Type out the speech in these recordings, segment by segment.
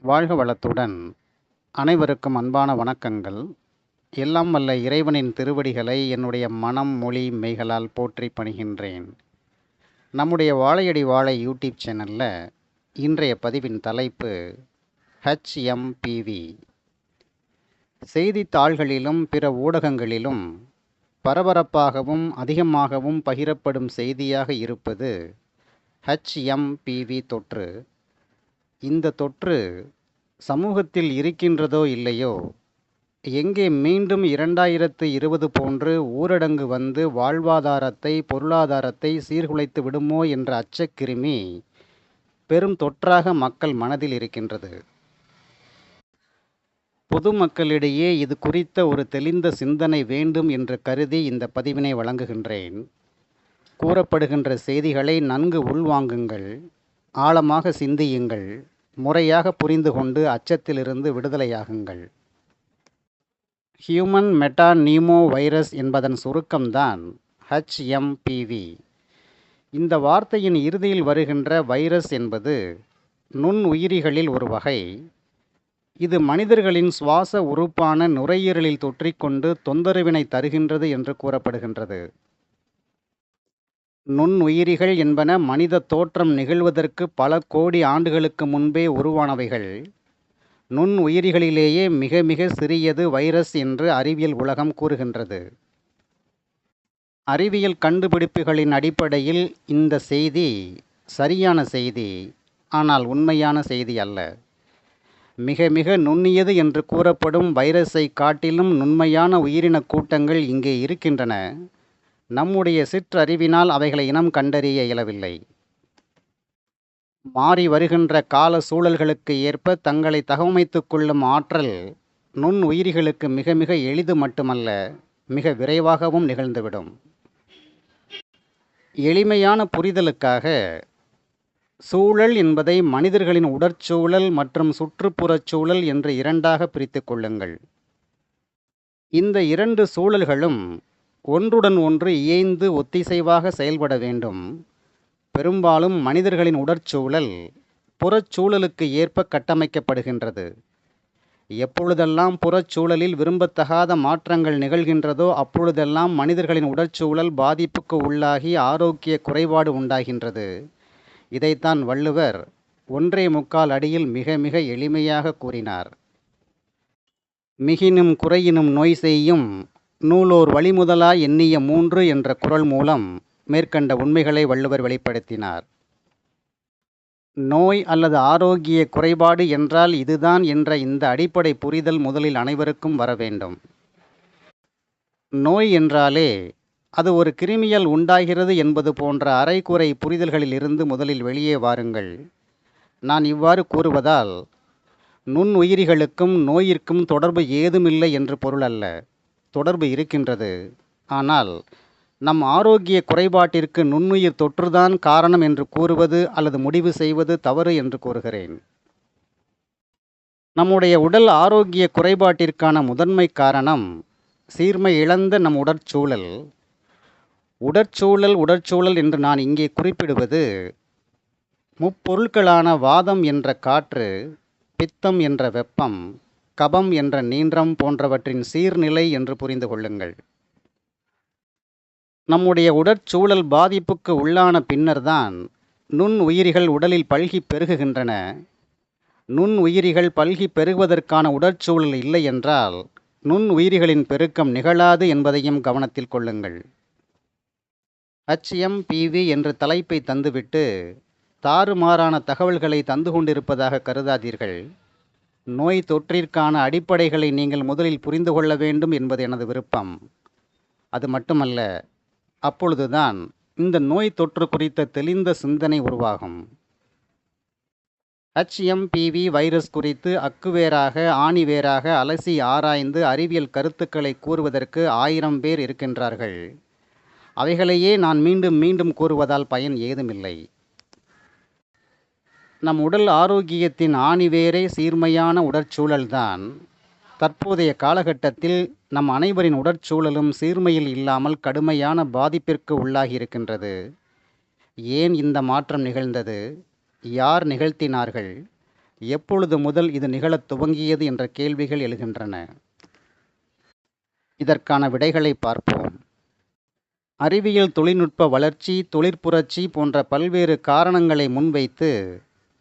வாழ்க வளத்துடன். அனைவருக்கும் அன்பான வணக்கங்கள். எல்லாம் வல்ல இறைவனின் திருவடிகளை என்னுடைய மனம் மொழி மெய்களால் போற்றி பணிகின்றேன். நம்முடைய வாழையடி வாழை யூடியூப் சேனலில் இன்றைய பதிவின் தலைப்பு ஹெச்எம்பிவி செய்தித்தாள்களிலும் பிற ஊடகங்களிலும் பரபரப்பாகவும் அதிகமாகவும் பகிரப்படும் செய்தியாக இருப்பது ஹெச்எம்பிவி தொற்று. இந்த தொற்று சமூகத்தில் இருக்கின்றதோ இல்லையோ எங்கே மீண்டும் இரண்டாயிரத்து இருபது போன்று ஊரடங்கு வந்து வாழ்வாதாரத்தை பொருளாதாரத்தை சீர்குலைத்து விடுமோ என்ற அச்சக்கிருமி பெரும் தொற்றாக மக்கள் மனதில் இருக்கின்றது. பொதுமக்களிடையே இது குறித்த ஒரு தெளிந்த சிந்தனை வேண்டும் என்று கருதி இந்த பதிவினை வழங்குகின்றேன். கூறப்படுகின்ற செய்திகளை நன்கு உள்வாங்குங்கள் ஆழமாக சிந்தியுங்கள் முறையாக புரிந்து கொண்டு அச்சத்திலிருந்து விடுதலையாகுங்கள். ஹியூமன் மெட்டா நீமோ வைரஸ் என்பதன் சுருக்கம்தான் ஹெச்எம்பிவி இந்த வார்த்தையின் இறுதியில் வருகின்ற வைரஸ் என்பது நுண் உயிரிகளில் ஒரு வகை இது மனிதர்களின் சுவாச உறுப்பான நுரையீரலில் தொற்றிக்கொண்டு தொந்தரவினை தருகின்றது என்று கூறப்படுகின்றது. நுண்ணுயிரிகள் என்பன மனித தோற்றம் நிகழ்வதற்கு பல கோடி ஆண்டுகளுக்கு முன்பே உருவானவைகள். நுண்ணுயிரிகளிலேயே மிக மிக சிறியது வைரஸ் என்று அறிவியல் உலகம் கூறுகின்றது. அறிவியல் கண்டுபிடிப்புகளின் அடிப்படையில் இந்த செய்தி சரியான செய்தி ஆனால் உண்மையான செய்தி அல்ல. மிக மிக நுண்ணியது என்று கூறப்படும் வைரஸை காட்டிலும் நுண்மையான உயிரின கூட்டங்கள் இங்கே இருக்கின்றன. நம்முடைய சிற்றறிவினால் அவைகளை இனம் கண்டறிய இயலவில்லை. மாறி வருகின்ற கால சூழல்களுக்கு ஏற்ப தங்களை தகவமைத்துக் கொள்ளும் ஆற்றல் நுண் உயிரிகளுக்கு மிக மிக எளிது மட்டுமல்ல மிக விரைவாகவும் நிகழ்ந்துவிடும். எளிமையான புரிதலுக்காக சூழல் என்பதை மனிதர்களின் உடற்சூழல் மற்றும் சுற்றுப்புறச் சூழல் என்று இரண்டாக பிரித்து கொள்ளுங்கள். இந்த இரண்டு சூழல்களும் ஒன்றுடன் ஒன்று இயைந்து ஒத்திசைவாக செயல்பட வேண்டும். பெரும்பாலும் மனிதர்களின் உடற்சூழல் புறச்சூழலுக்கு ஏற்ப கட்டமைக்கப்படுகின்றது. எப்பொழுதெல்லாம் புறச்சூழலில் விரும்பத்தகாத மாற்றங்கள் நிகழ்கின்றதோ அப்பொழுதெல்லாம் மனிதர்களின் உடற்சூழல் பாதிப்புக்கு உள்ளாகி ஆரோக்கிய குறைபாடு உண்டாகின்றது. இதைத்தான் வள்ளுவர் ஒன்றே முக்கால் அடியில் மிக மிக எளிமையாக கூறினார். மிகினும் குறையினும் நோய் செய்யும் நூலோர் வழிமுதலா எண்ணிய மூன்று என்ற குரல் மூலம் மேற்கண்ட உண்மைகளை வள்ளுவர் வெளிப்படுத்தினார். நோய் அல்லது ஆரோக்கிய குறைபாடு என்றால் இதுதான் என்ற இந்த அடிப்படை புரிதல் முதலில் அனைவருக்கும் வர வேண்டும். நோய் என்றாலே அது ஒரு கிருமியால் உண்டாகிறது என்பது போன்ற அரைகுறை புரிதல்களில் இருந்து முதலில் வெளியே வாருங்கள். நான் இவ்வாறு கூறுவதால் நுண் உயிரிகளுக்கும் நோயிற்கும் தொடர்பு ஏதுமில்லை என்று பொருள் அல்ல தொடர்பு இருக்கின்றது. ஆனால் நம் ஆரோக்கிய குறைபாட்டிற்கு நுண்ணுயிர் தொற்றுதான் காரணம் என்று கூறுவது அல்லது முடிவு செய்வது தவறு என்று கூறுகிறேன். நம்முடைய உடல் ஆரோக்கிய குறைபாட்டிற்கான முதன்மை காரணம் சீர்மை இழந்த நம் உடற்சூழல். உடற்சூழல் உடற்சூழல் என்று நான் இங்கே குறிப்பிடுவது முப்பொருட்களான வாதம் என்ற காற்று பித்தம் என்ற வெப்பம் கபம் என்ற நீன்றம் போன்றவற்றின் சீர்நிலை என்று புரிந்து கொள்ளுங்கள். நம்முடைய உடற்சூழல் பாதிப்புக்கு உள்ளான பின்னர்தான் நுண் உயிரிகள் உடலில் பல்கி பெருகுகின்றன. நுண் உயிரிகள் பல்கி பெருகுவதற்கான உடற்சூழல் இல்லை என்றால் நுண் உயிரிகளின் பெருக்கம் நிகழாது என்பதையும் கவனத்தில் கொள்ளுங்கள். ஹச்எம்பிவி என்ற தலைப்பை தந்துவிட்டு தாறுமாறான தகவல்களை தந்து கொண்டிருப்பதாக கருதாதீர்கள். நோய் தொற்றிற்கான அடிப்படைகளை நீங்கள் முதலில் புரிந்து கொள்ள வேண்டும் என்பது எனது விருப்பம். அது மட்டுமல்ல அப்பொழுதுதான் இந்த நோய் தொற்று குறித்த தெளிந்த சிந்தனை உருவாகும். ஹச்எம்பிவி வைரஸ் குறித்து அக்குவேராக ஆணிவேராக அலசி ஆராய்ந்து அறிவியல் கருத்துக்களை கூறுவதற்கு ஆயிரம் பேர் இருக்கின்றார்கள். அவைகளையே நான் மீண்டும் மீண்டும் கூறுவதால் பயன் ஏதுமில்லை. நம் உடல் ஆரோக்கியத்தின் ஆணிவேரே சீர்மையான உடற்சூழல்தான். தற்போதைய காலகட்டத்தில் நம் அனைவரின் உடற்சூழலும் சீர்மையில் இல்லாமல் கடுமையான பாதிப்பிற்கு உள்ளாகியிருக்கின்றது. ஏன் இந்த மாற்றம் நிகழ்ந்தது? யார் நிகழ்த்தினார்கள்? எப்பொழுது முதல் இது நிகழத் துவங்கியது என்ற கேள்விகள் எழுகின்றன. இதற்கான விடைகளை பார்ப்போம். அறிவியல் தொழில்நுட்ப வளர்ச்சி தொழிற்புரட்சி போன்ற பல்வேறு காரணங்களை முன்வைத்து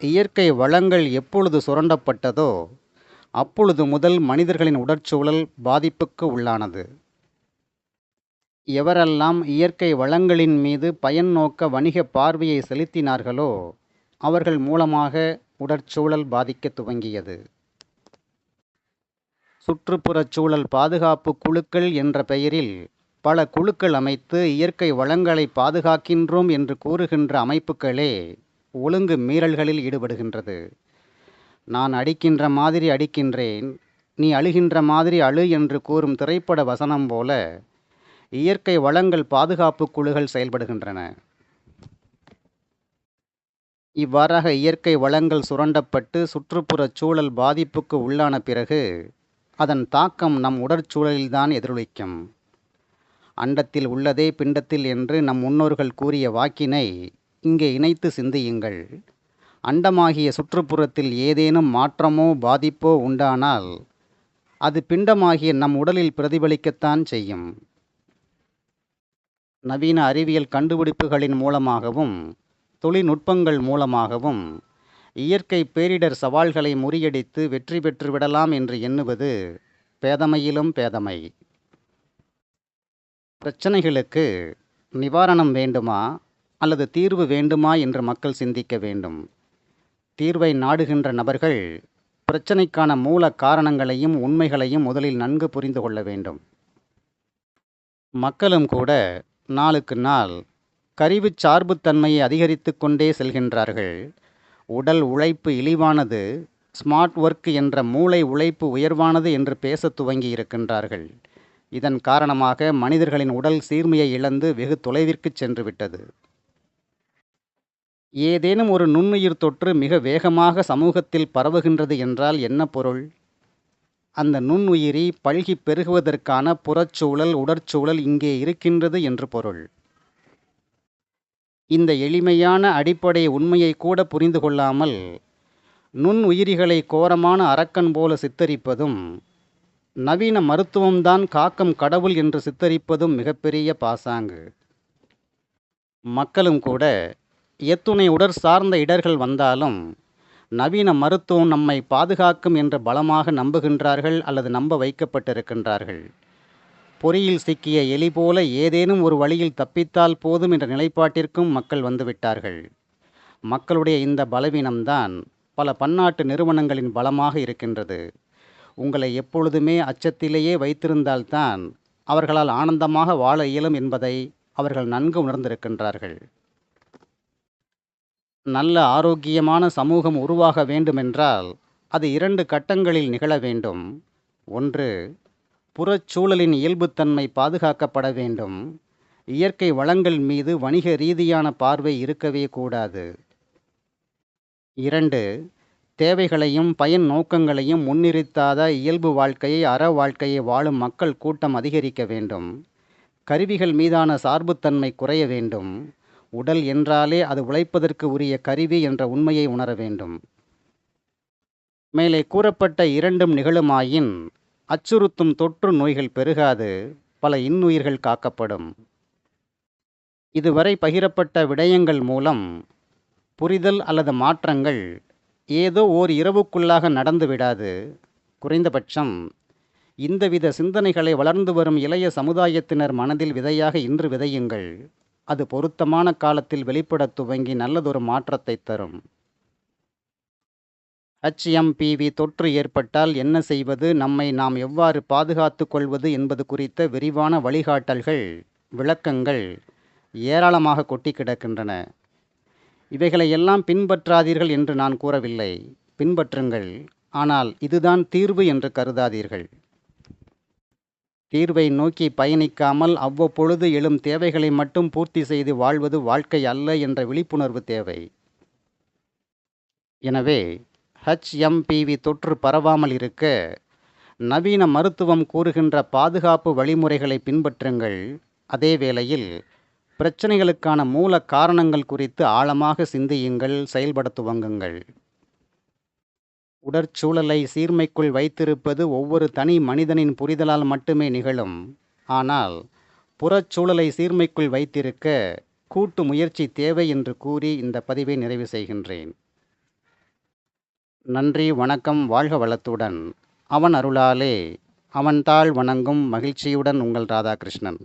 இயற்கை வளங்கள் எப்பொழுது சுரண்டப்பட்டதோ அப்பொழுது முதல் மனிதர்களின் உடற்சூழல் பாதிப்புக்கு உள்ளானது. எவரெல்லாம் இயற்கை வளங்களின் மீது பயன் நோக்க வணிக பார்வையை செலுத்தினார்களோ அவர்கள் மூலமாக உடற்சூழல் பாதிக்க துவங்கியது. சுற்றுப்புறச் சூழல் பாதுகாப்பு குழுக்கள் என்ற பெயரில் பல குழுக்கள் அமைத்து இயற்கை வளங்களை பாதுகாக்கின்றோம் என்று கூறுகின்ற அமைப்புகளே ஒழுங்கு மீறல்களில் ஈடுபடுகின்றது. நான் அடிக்கின்ற மாதிரி அடிக்கின்றேன் நீ அழுகின்ற மாதிரி அழு என்று கூறும் திரைப்பட வசனம் போல இயற்கை வளங்கள் பாதுகாப்பு குழுக்கள் செயல்படுகின்றன. இவ்வாறாக இயற்கை வளங்கள் சுரண்டப்பட்டு சுற்றுப்புறச் சூழல் பாதிப்புக்கு உள்ளான பிறகு அதன் தாக்கம் நம் உடற்சூழலில்தான் எதிரொலிக்கும். அண்டத்தில் உள்ளதே பிண்டத்தில் என்று நம் முன்னோர்கள் கூறிய வாக்கினை இங்கே இணைத்து சிந்தியுங்கள். அண்டமாகிய சுற்றுப்புறத்தில் ஏதேனும் மாற்றமோ பாதிப்போ உண்டானால் அது பிண்டமாகிய நம் உடலில் பிரதிபலிக்கத்தான் செய்யும். நவீன அறிவியல் கண்டுபிடிப்புகளின் மூலமாகவும் தொழில்நுட்பங்கள் மூலமாகவும் இயற்கை பேரிடர் சவால்களை முறியடித்து வெற்றி பெற்று விடலாம் என்று எண்ணுவது பேதமையிலும் பேதமை. பிரச்சனைகளுக்கு நிவாரணம் வேண்டுமா அல்லது தீர்வு வேண்டுமா என்று மக்கள் சிந்திக்க வேண்டும். தீர்வை நாடுகின்ற நபர்கள் பிரச்சனைக்கான மூல காரணங்களையும் உண்மைகளையும் முதலில் நன்கு புரிந்து கொள்ள வேண்டும். மக்களும் கூட நாளுக்கு நாள் கருவி சார்புத்தன்மையை அதிகரித்து கொண்டே செல்கின்றார்கள். உடல் உழைப்பு இழிவானது ஸ்மார்ட் ஒர்க் என்ற மூளை உழைப்பு உயர்வானது என்று பேசத் துவங்கி இருக்கின்றார்கள். இதன் காரணமாக மனிதர்களின் உடல் சீர்மையை இழந்து வெகு தொலைவிற்கு சென்றுவிட்டது. ஏதேனும் ஒரு நுண்ணுயிர் தொற்று மிக வேகமாக சமூகத்தில் பரவுகின்றது என்றால் என்ன பொருள்? அந்த நுண்ணுயிரி பல்கி பெருகுவதற்கான புறச்சூழல் உடற்சூழல் இங்கே இருக்கின்றது என்று பொருள். இந்த எளிமையான அடிப்படை உண்மையை கூட புரிந்து கொள்ளாமல் நுண் உயிரிகளை கோரமான அரக்கன் போல சித்தரிப்பதும் நவீன மருத்துவம்தான் காக்கும் கடவுள் என்று சித்தரிப்பதும் மிகப்பெரிய பாசாங்கு. மக்களும் கூட எத்துணை உடற் சார்ந்த இடர்கள் வந்தாலும் நவீன மருத்துவம் நம்மை பாதுகாக்கும் என்று பலமாக நம்புகின்றார்கள் அல்லது நம்ப வைக்கப்பட்டிருக்கின்றார்கள். பொறியில் சிக்கிய எலி போல ஏதேனும் ஒரு வழியில் தப்பித்தால் போதும் என்ற நிலைப்பாட்டிற்கும் மக்கள் வந்துவிட்டார்கள். மக்களுடைய இந்த பலவீனம்தான் பல பன்னாட்டு நிறுவனங்களின் பலமாக இருக்கின்றது. உங்களை எப்பொழுதுமே அச்சத்திலேயே வைத்திருந்தால்தான் அவர்களால் ஆனந்தமாக வாழ இயலும் என்பதை அவர்கள் நன்கு உணர்ந்திருக்கின்றார்கள். நல்ல ஆரோக்கியமான சமூகம் உருவாக வேண்டுமென்றால் அது இரண்டு கட்டங்களில் நிகழ வேண்டும். ஒன்று புறச்சூழலின் இயல்புத்தன்மை பாதுகாக்கப்பட வேண்டும். இயற்கை வளங்கள் மீது வணிக ரீதியான பார்வை இருக்கவே கூடாது. இரண்டு தேவைகளையும் பயன் நோக்கங்களையும் முன்னிறுத்தாத இயல்பு வாழ்க்கையை அற வாழ்க்கையை வாழும் மக்கள் கூட்டம் அதிகரிக்க வேண்டும். கருவிகள் மீதான சார்புத்தன்மை குறைய வேண்டும். உடல் என்றாலே அது உழைப்பதற்கு உரிய கருவி என்ற உண்மையை உணர வேண்டும். மேலே கூறப்பட்ட இரண்டும் நிகழுமாயின் அச்சுறுத்தும் தொற்று நோய்கள் பெருகாது பல இன்னுயிர்கள் காக்கப்படும். இதுவரை பகிரப்பட்ட விடயங்கள் மூலம் புரிதல் அல்லது மாற்றங்கள் ஏதோ ஓர் இரவுக்குள்ளாக நடந்து விடாது. குறைந்தபட்சம் இந்தவித சிந்தனைகளை வளர்ந்து வரும் இளைய சமுதாயத்தினர் மனதில் விதையாக இன்று விதையுங்கள். அது பொருத்தமான காலத்தில் வெளிப்படத் துவங்கி நல்லதொரு மாற்றத்தை தரும். ஹெச்எம்பிவி தொற்று ஏற்பட்டால் என்ன செய்வது? நம்மை நாம் எவ்வாறு பாதுகாத்து கொள்வது என்பது குறித்த விரிவான வழிகாட்டல்கள் விளக்கங்கள் ஏராளமாக கொட்டி கிடக்கின்றன. இவைகளை எல்லாம் பின்பற்றாதீர்கள் என்று நான் கூறவில்லை. பின்பற்றுங்கள். ஆனால் இதுதான் தீர்வு என்று கருதாதீர்கள். தீர்வை நோக்கி பயணிக்காமல் அவ்வப்பொழுது எழும் தேவைகளை மட்டும் பூர்த்தி செய்து வாழ்வது வாழ்க்கை அல்ல என்ற விழிப்புணர்வு தேவை. எனவே ஹெச்எம்பிவி தொற்று பரவாமல் இருக்க நவீன மருத்துவம் கூறுகின்ற பாதுகாப்பு வழிமுறைகளை பின்பற்றுங்கள். அதே வேளையில் பிரச்சனைகளுக்கான மூல காரணங்கள் குறித்து ஆழமாக சிந்தியுங்கள் செயல்பட துவங்குங்கள் உடற்சூழலை சீர்மைக்குள் வைத்திருப்பது ஒவ்வொரு தனி மனிதனின் புரிதலால் மட்டுமே நிகழும். ஆனால் புறச்சூழலை சீர்மைக்குள் வைத்திருக்க கூட்டு முயற்சி தேவை என்று கூறி இந்த பதிவை நிறைவு செய்கின்றேன். நன்றி வணக்கம் வாழ்க வளத்துடன். அவன் அருளாலே அவன் தாழ் வணங்கும் மகிழ்ச்சியுடன் உங்கள் ராதாகிருஷ்ணன்.